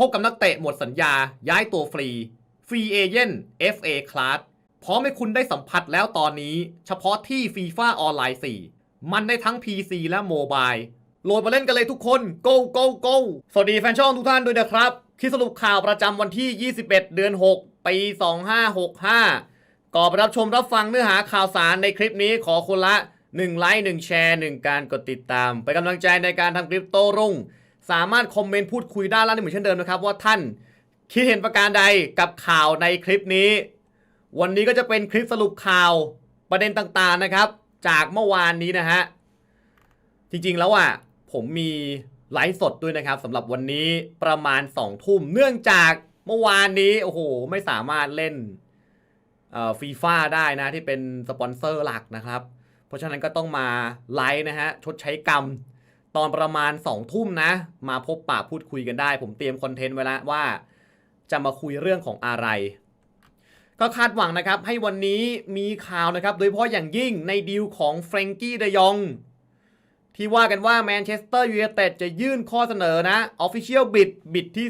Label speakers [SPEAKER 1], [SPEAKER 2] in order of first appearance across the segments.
[SPEAKER 1] พบกับนักเตะหมดสัญญา ย้ายตัวฟรี ฟรีเอเจนต์ FA Class พร้อมให้คุณได้สัมผัสแล้วตอนนี้ เฉพาะที่ FIFA ออนไลน์ 4 มันได้ทั้ง PC และโมบายโหลดมาเล่นกันเลยทุกคน go go go สวัสดีแฟนช่องทุกท่านด้วยนะครับคลิปสรุปข่าวประจำวันที่ 21 เดือน 6 ปี 2565 ก่อนไปรับชมรับฟังเนื้อหาข่าวสารในคลิปนี้ขอคนละ 1 ไลค์ 1 แชร์ 1 การกดติดตามเป็นกำลังใจในการทำคลิปโต้รุ่ง สามารถคอมเมนต์พูดคุยด้แล้วเหมือนเช่นเดิมนะครับ ว่าท่านคิดเห็นประการใดกับข่าวในคลิปนี้ วันนี้ก็จะเป็นคลิปสรุปข่าวประเด็นต่างๆนะครับ จากเมื่อวานนี้นะฮะจริงๆแล้วอะผมมีไลฟ์สดด้วยนะครับสำหรับวันนี้ประมาณ2ทุ่มเนื่องจากเมื่อวานนี้โอ้โหไม่สามารถเล่นฟีฟ่าได้นะที่เป็นสปอนเซอร์หลักนะครับ เพราะฉะนั้นก็ต้องมาไลฟ์นะฮะชดใช้กรรม ตอนประมาณ2ทุ่มนะ มาพบปะพูดคุยกันได้ ผมเตรียมคอนเทนต์ไว้แล้วว่าจะมาคุยเรื่องของอะไร ก็คาดหวังนะครับ ให้วันนี้มีข่าวนะครับ โดยเฉพาะอย่างยิ่งในดีลของเฟรงกี้เดยอง ที่ว่ากันว่าแมนเชสเตอร์ยูไนเต็ดจะยื่นข้อเสนอนะ Official Bid บิดที่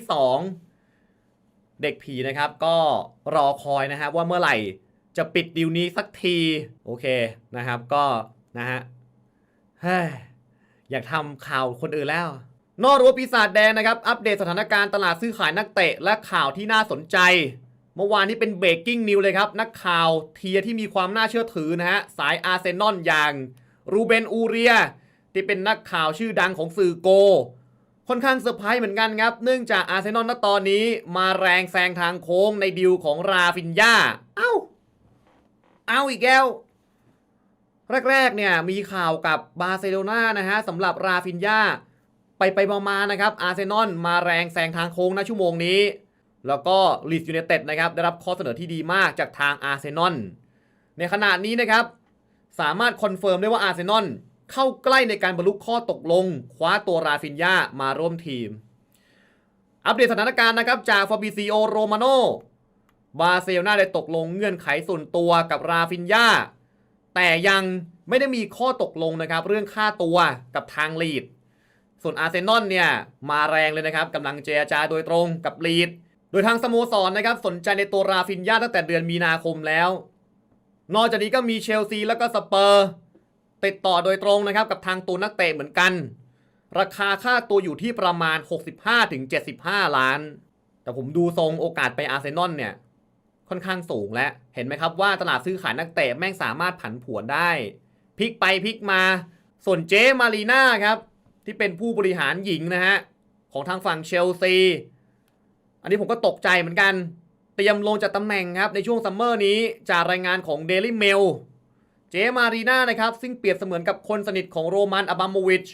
[SPEAKER 1] 2 เด็กผีนะครับ ก็รอคอยนะฮะว่าเมื่อไหร่จะปิดดีลนี้สักที โอเคนะครับก็นะฮะเฮ้ อยากทำข่าวคนอื่นแล้ว นอกรั้วปีศาจแดงนะครับ อัปเดตสถานการณ์ตลาดซื้อขายนักเตะและข่าวที่น่าสนใจ เมื่อวานนี้เป็นเบรกกิ้งนิวเลยครับ นักข่าวเทียที่มีความน่าเชื่อถือนะฮะ สายอาร์เซนอลอย่างรูเบนอูเรีย ที่เป็นนักข่าวชื่อดังของสื่อโก ค่อนข้างเซอร์ไพรส์เหมือนกันครับ เนื่องจากอาร์เซนอลณตอนนี้มาแรงแซงทางโค้งในดิวของราฟินยาเอ้า เอาอีกแล้ว แรกๆเนี่ยมีข่าวกับบาร์เซโลนานะฮะสำหรับราฟินยาไปไปมาๆนะครับอาร์เซนอลมาแรงแซงทางโค้งนะชั่วโมงนี้ แล้วก็ลีดยู n นเต็ดนะครับได้รับข้อเสนอที่ดีมากจากทางอาร์เซนอลในขณะนี้นะครับสามารถคอนเฟิร์มได้ว่าอาร์เซนอลเข้าใกล้ในการบรรลุข้อตกลง คว้าตัวราฟินยามาร่วมทีม อัปเดตสถานการณ์นะครับจากฟาบิซิโอโรมาโนบาร์เซโลนาได้ตกลงเงื่อนไขส่วนตัวกับราฟินยา แต่ยังไม่ได้มีข้อตกลงนะครับเรื่องค่าตัวกับทางลีด ส่วนอาร์เซนอลเนี่ยมาแรงเลยนะครับกำลังเจรจาโดยตรงกับลีด โดยทางสโมสรนะครับสนใจในตัวราฟินยาตั้งแต่เดือนมีนาคมแล้ว นอกจากนี้ก็มีเชลซีแล้วก็สเปอร์ติดต่อโดยตรงนะครับกับทางตัวนักเตะเหมือนกัน ราคาค่าตัวอยู่ที่ประมาณ 65-75 ล้าน แต่ผมดูทรงโอกาสไปอาร์เซนอลเนี่ย ค่อนข้างสูงและเห็นไหมครับว่าตลาดซื้อขายนักเตะแม่งสามารถผันผวนได้พลิกไปพลิกมา ส่วนเจมารีน่าครับ ที่เป็นผู้บริหารหญิงนะฮะ ของทางฝั่งเชลซี อันนี้ผมก็ตกใจเหมือนกัน เตรียมลงจากตำแหน่งครับ ในช่วงซัมเมอร์นี้จากรายงานของ Daily Mail เจมารีน่านะครับ ซึ่งเปรียบเสมือนกับคนสนิทของโรมันอับามโมวิช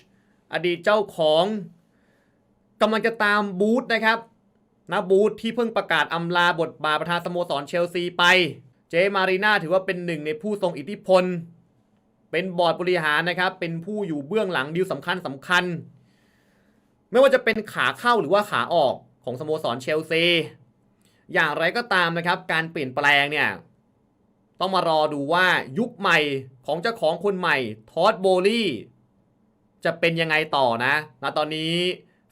[SPEAKER 1] อดีตเจ้าของกำลังจะตามบูธนะครับ นะบูธที่เพิ่งประกาศอำลาบทบาทประธานสโมสรเชลซีไป เจมารีนาถือว่าเป็นหนึ่งในผู้ทรงอิทธิพล เป็นบอร์ดบริหารนะครับ เป็นผู้อยู่เบื้องหลังดีลสำคัญสำคัญ ไม่ว่าจะเป็นขาเข้าหรือว่าขาออกของสโมสรเชลซี อย่างไรก็ตามนะครับ การเปลี่ยนแปลงเนี่ย ต้องมารอดูว่ายุคใหม่ของเจ้าของคนใหม่ทอดโบลี่จะเป็นยังไงต่อนะณตอนนี้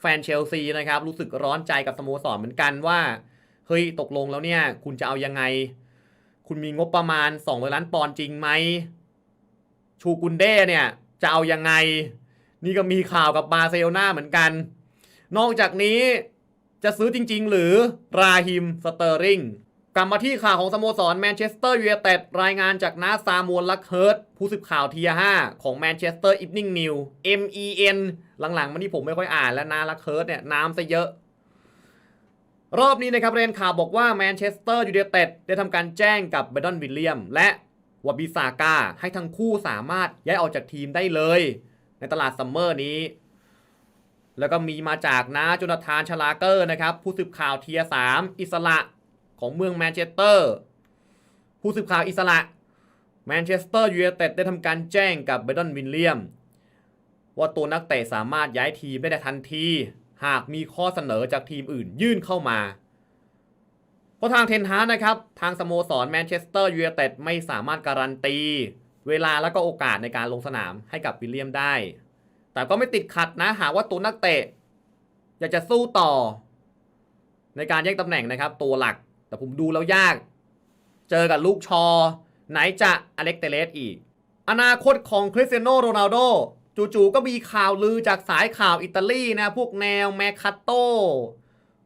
[SPEAKER 1] ฟนเชลซีนะครับ รู้สึกร้อนใจกับสโมสรเหมือนกันว่า เฮ้ยตกลงแล้วเนี่ย คุณจะเอายังไง คุณมีงบประมาณ2องล้านปอนด์จริงไหม ชูกุนเด้เนี่ย จะเอายังไง นี่ก็มีข่าวกับบาร์เซโลนาเหมือนกัน นอกจากนี้จะซื้อจริง ๆ หรือราฮิมสเตอร์ริง กลับมาที่ข่าวของสโมสรแมนเชสเตอร์ยูไนเต็ดรายงานจากนาซามวลลักเฮิร์ตผู้สื่อข่าวเทีย5ของแมนเชสเตอร์อีฟนิ่งนิว MEN หลังๆมานี่ผมไม่ค่อยอ่านแล้วนาลักเฮิร์ตเนี่ยน้ำซะเยอะ รอบนี้นะครับเรนข่าวบอกว่าแมนเชสเตอร์ยูไนเต็ดได้ทำการแจ้งกับเบดอนวิลเลียม และวาบิซาก้าให้ทั้งคู่สามารถย้ายออกจากทีมได้เลย ในตลาดซัมเมอร์นี้ แล้วก็มีมาจากนาโจนาธานชลาเกอร์นะครับผู้สืบข่าวเทียสามอิสระ ของเมืองแมนเชสเตอร์ ผู้สืบข่าวอิสระแมนเชสเตอร์ยูไนเต็ดได้ทำการแจ้งกับเบดอนวิลเลียม ว่าตัวนักเตะสามารถย้ายทีมได้ทันที หากมีข้อเสนอจากทีมอื่นยื่นเข้ามาเพราะทางเทนฮาร์นะครับ ทางสโมสรแมนเชสเตอร์ยูไนเต็ดไม่สามารถการันตี เวลาและก็โอกาสในการลงสนามให้กับวิลเลียมได้ แต่ก็ไม่ติดขัดนะหากว่าตัวนักเตะ อยากจะสู้ต่อ ในการแย่งตำแหน่งนะครับ ตัวหลัก แต่ผมดูแล้วยาก เจอกับลูกชอ ไหนจะอเล็กเตเลสอีก อนาคตของคริสเตียโนโรนัลโดจู่ๆก็มีข่าวลือจากสายข่าวอิตาลีนะ พวกแนวแมคคาโต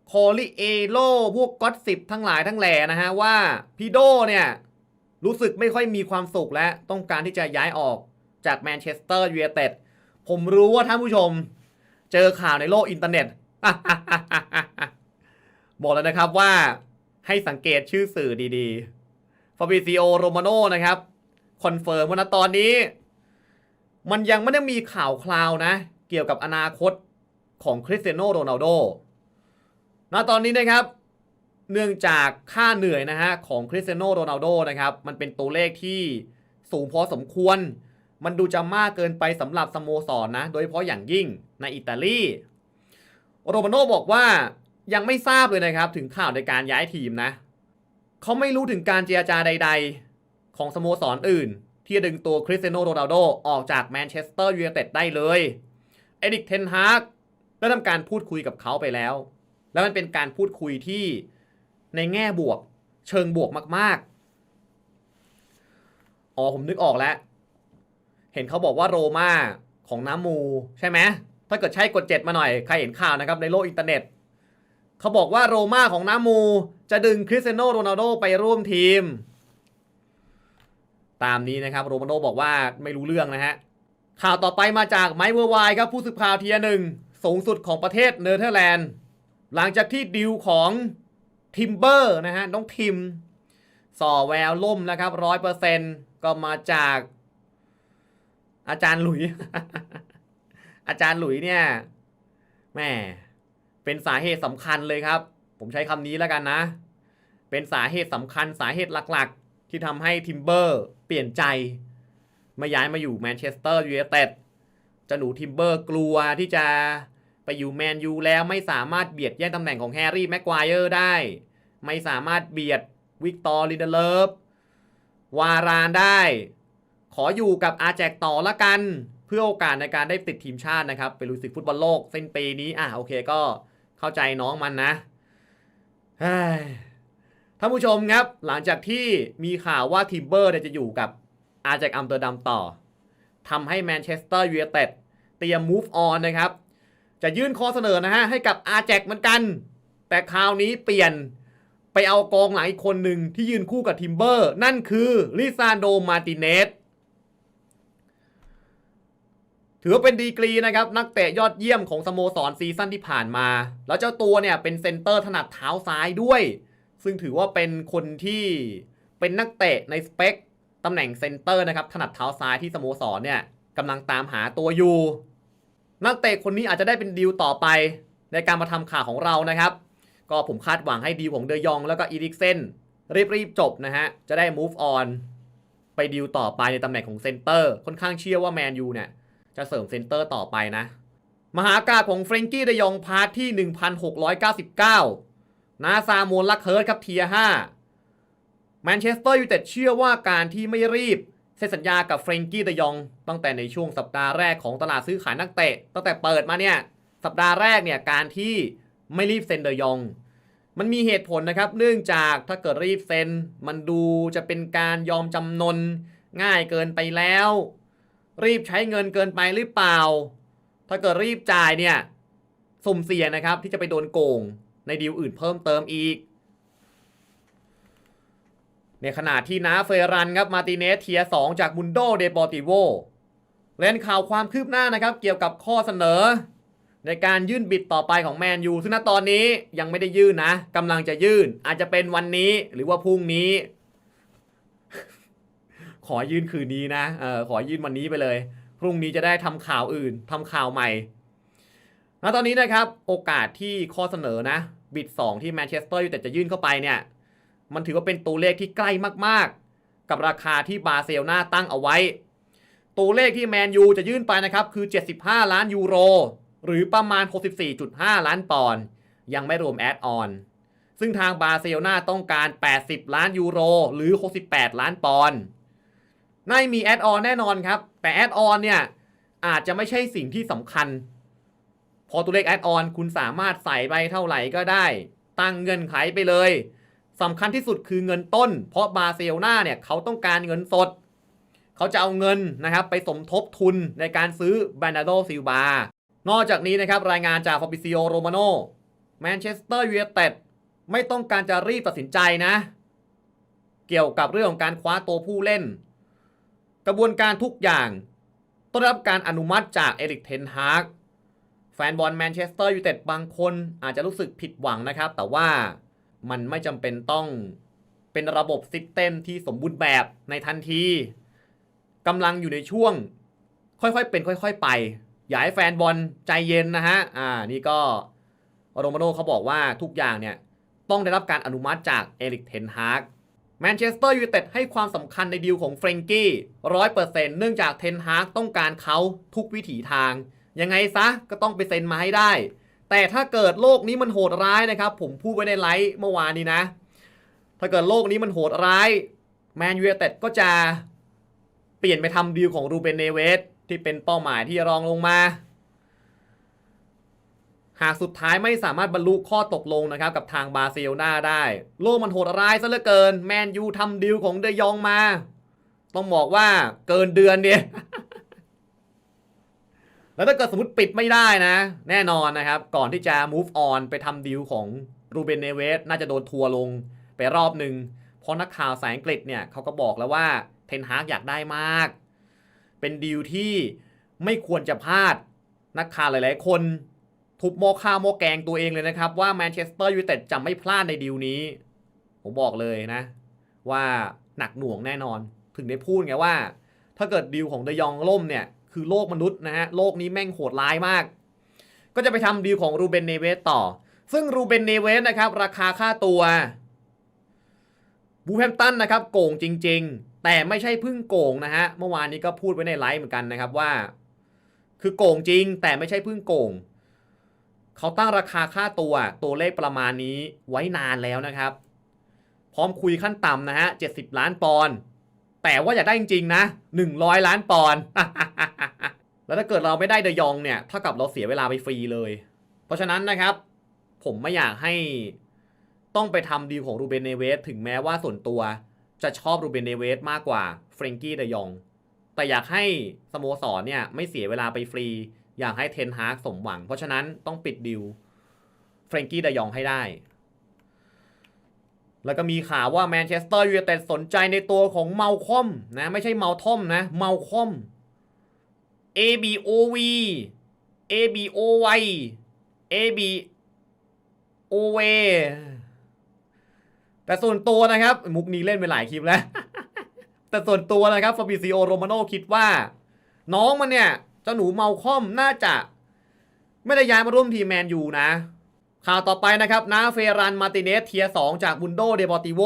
[SPEAKER 1] โคลิเอโลพวกก็อตสิบทั้งหลายทั้งแหล่นะฮะ ว่าพีโดเนี่ย รู้สึกไม่ค่อยมีความสุขและต้องการที่จะย้ายออกจากแมนเชสเตอร์ยูไนเต็ดผมรู้ว่าท่านผู้ชม เจอข่าวในโลกอินเทอร์เน็ต บอกแล้วนะครับว่า ให้สังเกตชื่อสื่อดีๆฟาบิซิโอโรมาโนนะครับคอนเฟิร์มว่าณตอนนี้ มันยังไม่ได้มีข่าวคราวนะ เกี่ยวกับอนาคตของคริสเตียโนโรนัลโดณตอนนี้นะครับ เนื่องจากค่าเหนื่อยนะฮะของคริสเตียโนโรนัลโดนะครับ มันเป็นตัวเลขที่สูงพอสมควร มันดูจะมากเกินไปสำหรับสโมสรนนะ โดยเฉพาะอย่างยิ่งในอิตาลี โรมาโนบอกว่า ยังไม่ทราบเลยนะครับ ถึงข่าวในการย้ายทีมนะเขาไม่รู้ถึงการเจรจาใด ๆ ของสโมสรออื่น ที่จะดึงตัวคริสเตียโนโรนัลโดออกจากแมนเชสเตอร์ยูไนเต็ดได้เลยเอริกเทนฮากได้ทำการพูดคุยกับเขาไปแล้ว แล้วมันเป็นการพูดคุยที่ในแง่บวก เชิงบวกมาก ๆ อ๋อผมนึกออกแล้ว เห็นเขาบอกว่าโรมาของน้ำมู ใช่ไหมถ้าเกิดใช่กดเจ็ดมาหน่อย ใครเห็นข่าวนะครับในโลกอินเทอร์เน็ต เขาบอกว่าโรม่าของน้ำมู จะดึงคริสเตียโนโรนัลโดไปร่วมทีม ตามนี้นะครับโรมาโนบอกว่าไม่รู้เรื่องนะฮะ ข่าวต่อไปมาจากไมค์เวอร์ไวครับผู้สื่อข่าวเทียหนึ่งสูงสุดของประเทศเนเธอร์แลนด์ หลังจากที่ดิวของทิมเบอร์นะฮะน้องทิมส่อแววล่มนะครับร้อยเปอร์เซ็นก็มาจาก อาจารย์หลุย อาจารย์หลุยเนี่ยแม่ เป็นสาเหตุสำคัญเลยครับ ผมใช้คำนี้แล้วกันนะ เป็นสาเหตุสำคัญสาเหตุหลักๆ ที่ทำให้ทิมเบอร์เปลี่ยนใจ มาย้ายมาอยู่แมนเชสเตอร์ยูไนเต็ดเจะหนูทิมเบอร์กลัวที่จะไปอยู่แมนยูแล้วไม่สามารถเบียดแย่งตำแหน่งของแฮร์รี่แม็กควายเออร์ได้ ไม่สามารถเบียดวิกตอร์ลินเดเลฟวารานได้ ขออยู่กับอาแจกต่อละกัน เพื่อโอกาสในการได้ติดทีมชาตินะครับ ไปลุยศึกฟุตบอลโลกสิ้นปีนี้อะโอเคก็ เข้าใจน้องมันนะท่านผู้ชมครับ หลังจากที่มีข่าวว่าทิมเบอร์เนี่ยจะอยู่กับอาแจกอัมเตอร์ดัมต่อทำให้แมนเชสเตอร์ยูไนเต็ดเตรียม move on นะครับ จะยื่นข้อเสนอนะฮะ ให้กับอาแจกเหมือนกัน แต่คราวนี้เปลี่ยนไปเอากองหลังอีกคนหนึ่งที่ยืนคู่กับทิมเบอร์ นั่นคือลิซานโดมาติเนส ถือว่าเป็นดีกรีนะครับนักเตะยอดเยี่ยมของสโมสรซีซั่นที่ผ่านมา แล้วเจ้าตัวเนี่ยเป็นเซนเตอร์ถนัดเท้าซ้ายด้วย ซึ่งถือว่าเป็นคนที่เป็นนักเตะในสเปคตำแหน่งเซนเตอร์นะครับถนัดเท้าซ้ายที่สโมสรเนี่ยกำลังตามหาตัวอยู่ นักเตะคนนี้อาจจะได้เป็นดีลต่อไปในการมาทำข่าวของเรานะครับ ก็ผมคาดหวังให้ดีลของเดยอง แล้วก็อีริกเซนรีบๆจบนะฮะจะได้ move on ไปดีลต่อไปในตำแหน่งของเซนเตอร์ค่อนข้างเชื่อว่าแมนยูเนี่ย จะเสริมเซนเตอร์ต่อไปนะ มหากาของเฟรงกี้เดยองพาร์ทที่ 1699 นาซาโมนลักเฮิร์ตครับเทีย5แมนเชสเตอร์ยูไนเต็ดเชื่อว่าการที่ไม่รีบเซ็นสัญญากับเฟรงกี้เดยอง ตั้งแต่ในช่วงสัปดาห์แรกของตลาดซื้อขายนักเตะ ตั้งแต่เปิดมาเนี่ย สัปดาห์แรกเนี่ยการที่ไม่รีบเซ็นเดยอง มันมีเหตุผลนะครับ เนื่องจากถ้าเกิดรีบเซ็นมันดูจะเป็นการยอมจำนนง่ายเกินไปแล้ว รีบใช้เงินเกินไปหรือเปล่า ถ้าเกิดรีบจ่ายเนี่ยสุ่มเสี่ยงนะครับ ที่จะไปโดนโกงในดีลอื่นเพิ่มเติมอีก ในขณะที่น้าเฟรันครับมาติเนสเทียสองจากมุนโดเดปอติโวเล่นข่าวความคืบหน้านะครับ เกี่ยวกับข้อเสนอ ในการยื่นบิดต่อไปของแมนยูซึ่งณตอนนี้ยังไม่ได้ยื่นนะกำลังจะยื่นอาจจะเป็นวันนี้หรือว่าพรุ่งนี้ ขอยื่นคืนนี้นะเออขอยื่นวันนี้ไปเลย พรุ่งนี้จะได้ทำข่าวอื่นทำข่าวใหม่ณตอนนี้นะครับโอกาสที่ข้อเสนอนะ บิด 2 ที่แมนเชสเตอร์ยูไนเต็ดจะยื่นเข้าไปเนี่ย มันถือว่าเป็นตัวเลขที่ใกล้มากๆ กับราคาที่บาร์เซโลนาตั้งเอาไว้ ตัวเลขที่แมนยูจะยื่นไปนะครับ คือ 75 ล้านยูโร หรือประมาณ 64.5 ล้านปอนด์ยังไม่รวมแอดออน ซึ่งทางบาร์เซโลนาต้องการ 80 ล้านยูโร หรือ 68 ล้านปอนด์ น่มีแอดออนแน่นอนครับ แต่แอดออนเนี่ยอาจจะไม่ใช่สิ่งที่สำคัญ พอตัวเลขแอดออนคุณสามารถใส่ไปเท่าไหร่ก็ได้ ตั้งเงื่อนไขไปเลยสำคัญที่สุดคือเงินต้น เพราะบาร์เซโลนาเนี่ยเขาต้องการเงินสด เขาจะเอาเงินนะครับไปสมทบทุนในการซื้อแบรนาโดซิลบานอกจากนี้นะครับรายงานจากฟาบิซิโอโรมาโนแมนเชสเตอร์ยูไนเต็ดไม่ต้องการจะรีบตัดสินใจนะ เกี่ยวกับเรื่องของการคว้าตัวผู้เล่น กระบวนการทุกอย่างต้องได้รับการอนุมัติจากเอริกเทนฮากแฟนบอลแมนเชสเตอร์ยูไนเต็ดบางคนอาจจะรู้สึกผิดหวังนะครับ แต่ว่ามันไม่จำเป็นต้องเป็นระบบซิสเต็มที่สมบูรณ์แบบในทันทีกำลังอยู่ในช่วง ค่อยๆเป็น ค่อย ๆ ไป อย่าให้แฟนบอลใจเย็นนะฮะ อ่า นี่ก็โรมาโนเขาบอกว่าทุกอย่างเนี่ย ต้องได้รับการอนุมัติจากเอริกเทนฮาก แมนเชสเตอร์ยูไนเต็ดให้ความสำคัญในดีลของเฟรงกี้ร้อยเปอร์เซ็นต์เนื่องจากเทนฮากต้องการเขาทุกวิถีทาง ยังไงซะก็ต้องไปเซ็นมาให้ได้ แต่ถ้าเกิดโลกนี้มันโหดร้ายนะครับ ผมพูดไว้ในไลฟ์เมื่อวานนี้นะ ถ้าเกิดโลกนี้มันโหดร้ายแมนยูไนเต็ดก็จะเปลี่ยนไปทำดีลของรูเบนเนเวสที่เป็นเป้าหมายที่รองลงมา หากสุดท้ายไม่สามารถบรรลุข้อตกลงนะครับกับทางบาร์เซโลนาได้ โลกมันโหดร้ายซะเหลือเกิน แมนยูทำดีลของเดยองมา ต้องบอกว่าเกินเดือนเนี่ยแล้วถ้าเกิดสมมติปิดไม่ได้นะ แน่นอนนะครับ ก่อนที่จะ move on ไปทำดีลของรูเบนเนเวสน่าจะโดนทัวร์ลงไปรอบหนึ่งเพราะนักข่าวสายอังกฤษเนี่ยเขาก็บอกแล้วว่าเทนฮากอยากได้มาก เป็นดีลที่ไม่ควรจะพลาดนักข่าวหลาย ๆ คน ทุบโมอข้าวโมอแกงตัวเองเลยนะครับ ว่าแมนเชสเตอร์ยูไนเต็ดจะไม่พลาดในดีลนี้ ผมบอกเลยนะ ว่าหนักหน่วงแน่นอน ถึงได้พูดไงว่า ถ้าเกิดดีลของเดยองล่มเนี่ย คือโลกมนุษย์นะฮะโลกนี้แม่งโหดร้ายมาก ก็จะไปทำดีลของรูเบนเนเวสต่อ ซึ่งรูเบนเนเวสนะครับ ราคาค่าตัวบูแฮมตันนะครับโกงจริง ๆ แต่ไม่ใช่พึ่งโกงนะฮะเมื่อวานนี้ก็พูดไว้ในไลฟ์เหมือนกันนะครับว่า คือโกงจริง แต่ไม่ใช่พึ่งโกง เขาตั้งราคาค่าตัวตัวเลขประมาณนี้ไว้นานแล้วนะครับ พร้อมคุยขั้นต่ำนะฮะ 70 ล้านปอนด์แต่ว่าอยากได้จริงๆนะ 100 ล้านปอนด์แล้วถ้าเกิดเราไม่ได้เดยองเนี่ยเท่ากับเราเสียเวลาไปฟรีเลย เพราะฉะนั้นนะครับ ผมไม่อยากให้ต้องไปทำดีของรูเบนเนเวสถึงแม้ว่าส่วนตัวจะชอบรูเบนเนเวสมากกว่าเฟรงกี้เดยอง แต่อยากให้สโมสรเนี่ยไม่เสียเวลาไปฟรี อยากให้เทนฮากสมหวัง เพราะฉะนั้นต้องปิดดิวเฟรงกี้ดยองให้ได้ แล้วก็มีข่าวว่าแมนเชสเตอร์ยูไนเต็ดสนใจในตัวของเมาคอมนะ ไม่ใช่เมาทอมนะ เมาคอม A B O V A B O Y A B O V แต่ส่วนตัวนะครับ มุกนี้เล่นไปหลายคลิปแล้ว แต่ส่วนตัวนะครับฟาบิซิโอโรมาโนคิดว่า น้องมันเนี่ย เจ้าหนูเมาคอมน่าจะ ไม่ได้ย้ายมาร่วมทีมแมนยูนะ ข่าวต่อไปนะครับนาเฟรันมาติเนสเทียสองจากบุนโดเดบอติโว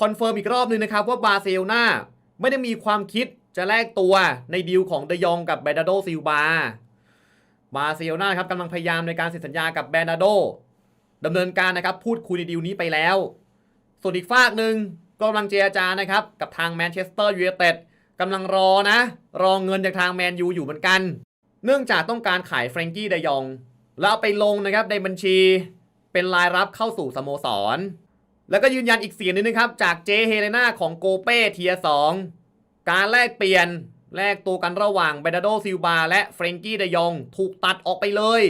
[SPEAKER 1] คอนเฟิร์มอีกรอบนึงนะครับว่าบาร์เซโลนาไม่ได้มีความคิดจะแลกตัวในดีลของเดยองกับแบรนาโดซิลบาบาร์เซโลนาครับกำลังพยายามในการเซ็นสัญญากับแบรนาโดดำเนินการนะครับพูดคุยในดีลนี้ไปแล้ว ส่วนอีกฝากหนึ่งก็กำลังเจรจานะครับกับทางแมนเชสเตอร์ยูไนเต็ด กำลังรอนะ รอเงินจากทางแมนยูอยู่เหมือนกัน เนื่องจากต้องการขายเฟรงกี้เดยอง แล้วเอาไปลงนะครับในบัญชี เป็นรายรับเข้าสู่สโมสร แล้วก็ยืนยันอีกเสียงหนึงนะครับ จากเจเฮเลนาของโกเป้เทียสองการแลกเปลี่ยนแลกตัวกันระหว่างเบนาโดซิลบาและเฟรงกี้เดยองถูกตัดออกไปเลย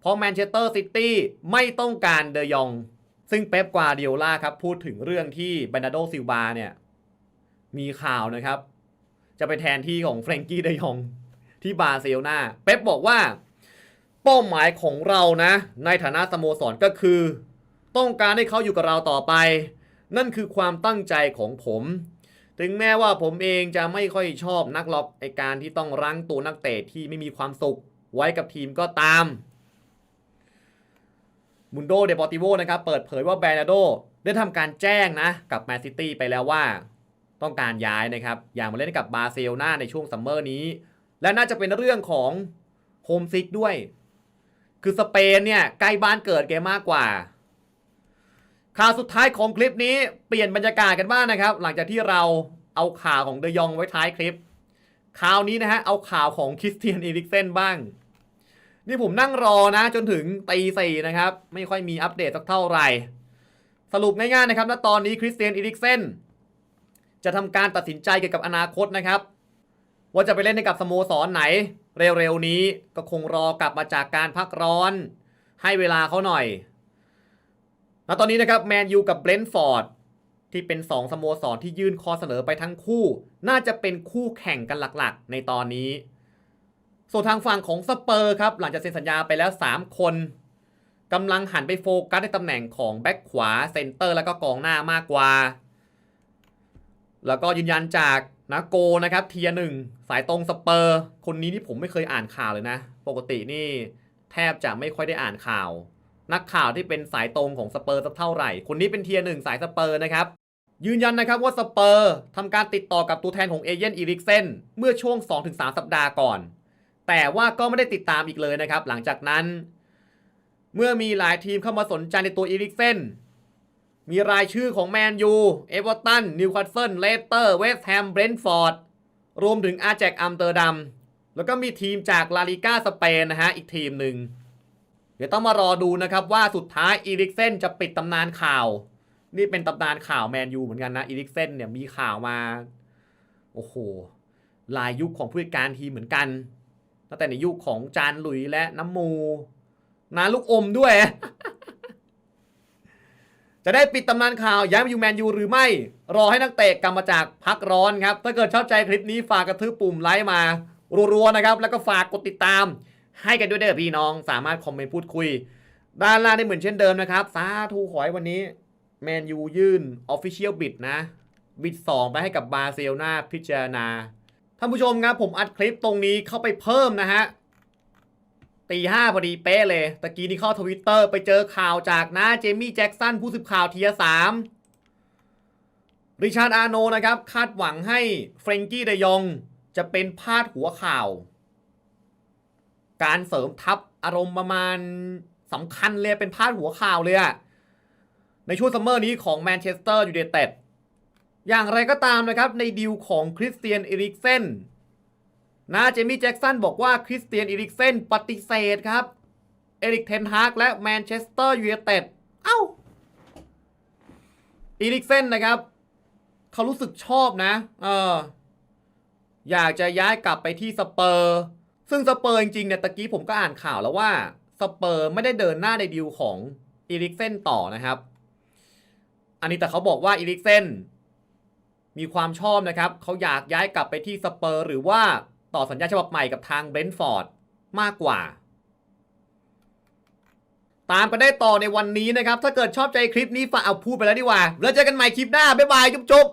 [SPEAKER 1] เพราะแมนเชสเตอร์ซิตี้ไม่ต้องการเดยอง ซึ่งเป๊ปกวาเดียล่าครับ พูดถึงเรื่องที่เบนาโดซิลบาเนี่ย มีข่าวนะครับ จะไปแทนที่ของเฟรงกี้เดยองที่บาร์เซโลนาเป๊ปบอกว่า เป้าหมายของเรานะ ในฐานะสโมสรก็คือ ต้องการให้เขาอยู่กับเราต่อไป นั่นคือความตั้งใจของผม ถึงแม้ว่าผมเองจะไม่ค่อยชอบนักล็อกไอการที่ต้องรั้งตัวนักเตะที่ไม่มีความสุข ไว้กับทีมก็ตามมุนโดเดปอติโวนะครับเปิดเผยว่าแบรนาโดได้ทำการแจ้งนะกับแมนซิตี้ไปแล้วว่า ต้องการย้ายนะครับ อย่างมาเล่นกับบาร์เซโลนาในช่วงซัมเมอร์นี้ และน่าจะเป็นเรื่องของโฮมซิกด้วย คือสเปนเนี่ยใกล้บ้านเกิดแกมากกว่า ข่าวสุดท้ายของคลิปนี้เปลี่ยนบรรยากาศกันบ้างนะครับ หลังจากที่เราเอาข่าวของเดยองไว้ท้ายคลิปข่าวนี้นะฮะเอาข่าวของคริสเตียนอีริกเซนบ้าง นี่ผมนั่งรอนะจนถึงตีสี่นะครับ ไม่ค่อยมีอัปเดตสักเท่าไหร่ สรุปง่ายๆนะครับณตอนนี้คริสเตียนอีริกเซน จะทำการตัดสินใจเกี่ยวกับอนาคตนะครับ ว่าจะไปเล่นให้กับสโมสรไหน เร็วๆนี้ก็คงรอกลับมาจากการพักร้อน ให้เวลาเขาหน่อยณตอนนี้นะครับแมนยูกับเบรนท์ฟอร์ดที่เป็น 2 สโมสรที่ยื่นข้อเสนอไปทั้งคู่ น่าจะเป็นคู่แข่งกันหลักๆ ในตอนนี้ ส่วนทางฝั่งของสเปอร์ครับ หลังจากเซ็นสัญญาไปแล้ว 3 คนกำลังหันไปโฟกัสในตำแหน่งของแบ็คขวาเซนเตอร์ แล้วก็กองหน้ามากกว่า แล้วก็ยืนยันจากนาโกนะครับเทียหนึ่งสายตรงสเปอร์ คนนี้นี่ผมไม่เคยอ่านข่าวเลยนะ ปกตินี่แทบจะไม่ค่อยได้อ่านข่าว นักข่าวที่เป็นสายตรงของสเปอร์สักเท่าไหร่ คนนี้เป็นเทียหนึ่งสายสเปอร์นะครับยืนยันนะครับว่าสเปอร์ทำการติดต่อกับตัวแทนของเอเย่นอีริกเซนเมื่อช่วง 2-3 สัปดาห์ก่อน แต่ว่าก็ไม่ได้ติดตามอีกเลยนะครับ หลังจากนั้น เมื่อมีหลายทีมเข้ามาสนใจในตัวอีริกเซน มีรายชื่อของแมนยู เอเวอร์ตัน นิวคาสเซิล เลสเตอร์ เวสต์แฮม เบรนท์ฟอร์ด รวมถึงอาแจกอัมเตอร์ดัม แล้วก็มีทีมจากลาลิก้าสเปนนะฮะ อีกทีมหนึ่ง เดี๋ยวต้องมารอดูนะครับว่าสุดท้ายอีริกเซนจะปิดตำนานข่าว นี่เป็นตำนานข่าวแมนยูเหมือนกันนะ อีริกเซนเนี่ยมีข่าวมา โอ้โหหลายยุคของผู้จัดการทีมเหมือนกัน ตั้งแต่ในยุคของจานหลุยและน้ำมู นาลูกอมด้วย จะได้ปิดตำนานข่าวย้ายมาอยู่แมนยูหรือไม่ รอให้นักเตะกลับมาจากพักร้อนครับ ถ้าเกิดชอบใจคลิปนี้ฝากกระทืบปุ่มไลค์มา รัวๆนะครับ แล้วก็ฝากกดติดตาม ให้กันด้วยเด้อพี่น้อง สามารถคอมเมนต์พูดคุย ด้านล่างได้เหมือนเช่นเดิมนะครับสาธุขอให้วันนี้แมนยูยื่น Official Bid นะ บิด 2 ไปให้กับบาร์เซโลนาพิจารณาท่านผู้ชมครับผมอัดคลิปตรงนี้เข้าไปเพิ่มนะฮะ ตีห้าพอดีเป๊ะเลย ตะกี้นี่เข้าทวิตเตอร์ไปเจอข่าวจากนะเจมี่แจ็กสันผู้สืบข่าวทีสามริชาร์ดอาโนนะครับ คาดหวังให้เฟรงกี้เดยองจะเป็นพาดหัวข่าว การเสริมทัพอารมณ์ประมาณสำคัญเลยเป็นพาดหัวข่าวเลยอะในช่วงซัมเมอร์นี้ของแมนเชสเตอร์ยูไนเต็ดอย่างไรก็ตามนะครับ ในดีลของคริสเตียนเอริกเซน นะเจมี่แจ็กสันบอกว่าคริสเตียนอีริกเซนปฏิเสธครับ เอริกเทนฮากและแมนเชสเตอร์ยูไนเต็ดเอ้าอีริกเซนนะครับ เขารู้สึกชอบนะเอออยากจะย้ายกลับไปที่สเปอร์ ซึ่งสเปอร์จริงๆเนี่ยตะกี้ผมก็อ่านข่าวแล้วว่าสเปอร์ไม่ได้เดินหน้าในดีลของอีริกเซนต่อนะครับ อันนี้แต่เขาบอกว่าอีริกเซนมีความชอบนะครับ เขาอยากย้ายกลับไปที่สเปอร์ หรือว่า ต่อสัญญาฉบับใหม่กับทางเบรนท์ฟอร์ดมากกว่า ตามกันได้ต่อในวันนี้นะครับ ถ้าเกิดชอบใจคลิปนี้ฝากเอาพูดไปแล้วดีกว่า แล้วเจอกันใหม่คลิปหน้า บ๊ายบาย จุ๊บ